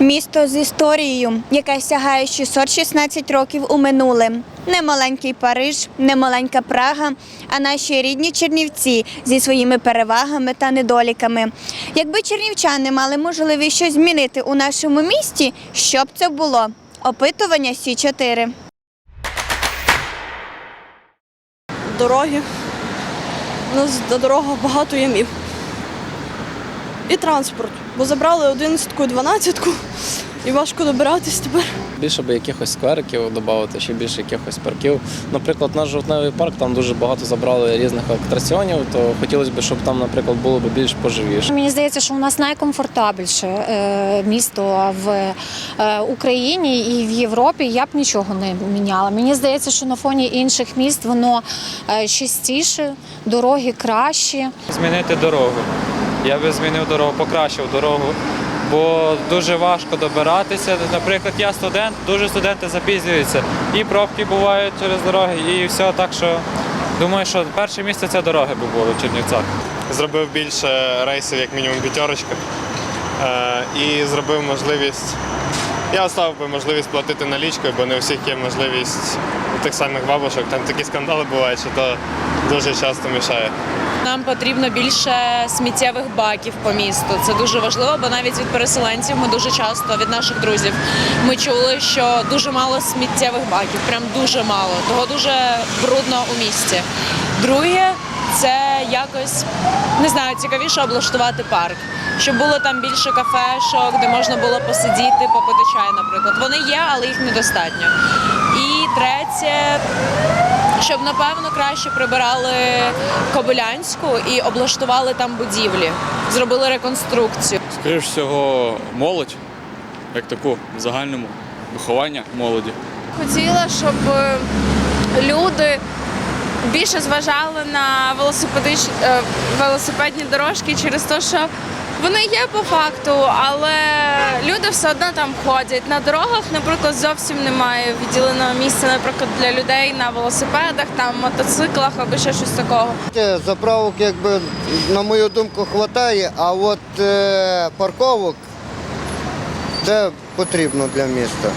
Місто з історією, яке сягає 616 років у минуле. Не маленький Париж, не маленька Прага, а наші рідні Чернівці зі своїми перевагами та недоліками. Якби чернівчани мали можливість щось змінити у нашому місті, що б це було? Опитування Сі 4 дороги. У нас на дорогах багато ямів. І транспорт. Бо забрали 11 і 12 і важко добиратись тепер. Більше би якихось сквериків додати, ще більше якихось парків. Наприклад, наш жовтневий парк там дуже багато забрали різних атракціонів, то хотілося б, щоб там, наприклад, було б більш поживіше. Мені здається, що у нас найкомфортабельше е, місто в е, Україні і в Європі. Я б нічого не міняла. Мені здається, що на фоні інших міст воно е, чистіше, дороги кращі. Змінити дорогу. Я би змінив дорогу, покращив дорогу, бо дуже важко добиратися. Наприклад, я студент, дуже студенти запізнюються. І пробки бувають через дороги, і все. Так що думаю, що перше місце це дороги би було в Чернівцях. зробив більше рейсів, як мінімум п'ятерочка. Е, і зробив можливість. Я оставив би можливість платити налічкою, бо не у всіх є можливість у тих самих бабушок. Там такі скандали бувають, що то дуже часто мішає. Нам потрібно більше сміттєвих баків по місту. Це дуже важливо, бо навіть від переселенців ми дуже часто від наших друзів ми чули, що дуже мало сміттєвих баків, прям дуже мало. Того дуже брудно у місті. Друге, це якось не знаю, цікавіше облаштувати парк. Щоб було там більше кафешок, де можна було посидіти, попити чай, наприклад. Вони є, але їх недостатньо. І третє, щоб напевно краще прибирали Кобилянську і облаштували там будівлі, зробили реконструкцію. Скоріш всього, молодь, як таку в загальному виховання молоді. Хотіла, щоб е, люди більше зважали на велосипедич... е, велосипедні дорожки через те, що вони є по факту, але люди все одно там ходять. На дорогах, наприклад, зовсім немає відділеного місця, наприклад, для людей на велосипедах, там мотоциклах або ще щось такого. Заправок, якби, на мою думку, вистачає, а от е, парковок де потрібно для міста.